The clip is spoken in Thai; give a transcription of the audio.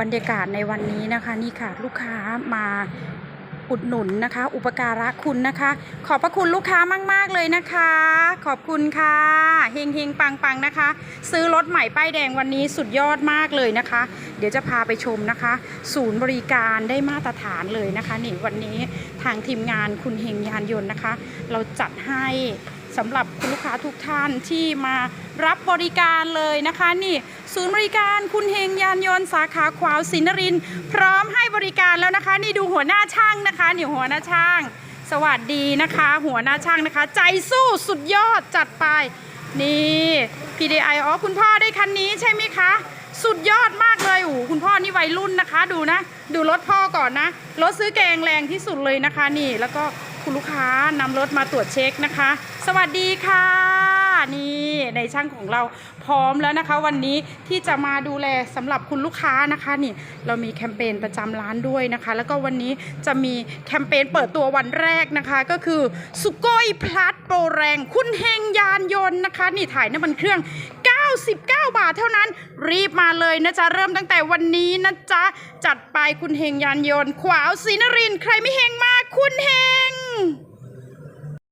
บรรยากาศในวันนี้นะคะนี่ค่ะลูกค้ามาอุดหนุนนะคะ อุปการะคุณนะคะ ขอบพระคุณลูกค้ามาก ๆ เลยนะคะ ขอบคุณค่ะเฮงเฮงปังปังนะคะ ซื้อรถใหม่ป้ายแดงวันนี้สุดยอดมากเลยนะคะ เดี๋ยวจะพาไปชมนะคะ ศูนย์บริการได้มาตรฐานเลยนะคะนี่วันนี้ทางทีมงานคุณเฮงยานยนต์นะคะ เราจัดให้ สำหรับคุณลูกค้าทุกท่านที่มารับบริการเลยนะคะนี่ศูนย์บริการคุณเฮงยานยนต์สาขาขวาวศรีนริน พร้อมให้บริการแล้วนะคะ นี่ดูหัวหน้าช่างนะคะนี่หัวหน้าช่าง สวัสดีนะคะ หัวหน้าช่างนะคะ ใจสู้สุดยอดจัดไป นี่ PDI อ๋อคุณพ่อได้คันนี้ใช่ไหมคะสุดยอดมากเลยโอ้คุณพ่อนี่วัยรุ่นนะคะ ดูนะ ดูรถพ่อก่อนนะ รถซื้อแกงแรงที่สุดเลยนะคะนี่ แล้วก็ คุณลูกค้านำรถมาตรวจเช็คนะคะ สวัสดีค่ะ นี่ในช่างของเราพร้อมแล้วนะคะ วันนี้ที่จะมาดูแลสำหรับคุณลูกค้านะคะนี่เรามีแคมเปญประจำร้านด้วยนะคะ แล้วก็วันนี้จะมีแคมเปญเปิดตัววันแรกนะคะก็คือสุโกยพลัดโปรแรง คุณเฮงยานยนต์นะคะ นี่ถ่ายน้ำมันเครื่อง99 บาทเท่านั้น รีบมาเลยนะจ๊ะ เริ่มตั้งแต่วันนี้นะจ๊ะ จัดไปคุณเฮงยานยนต์ ขวาวศรีนรินใครไม่เฮงมากคุณเฮง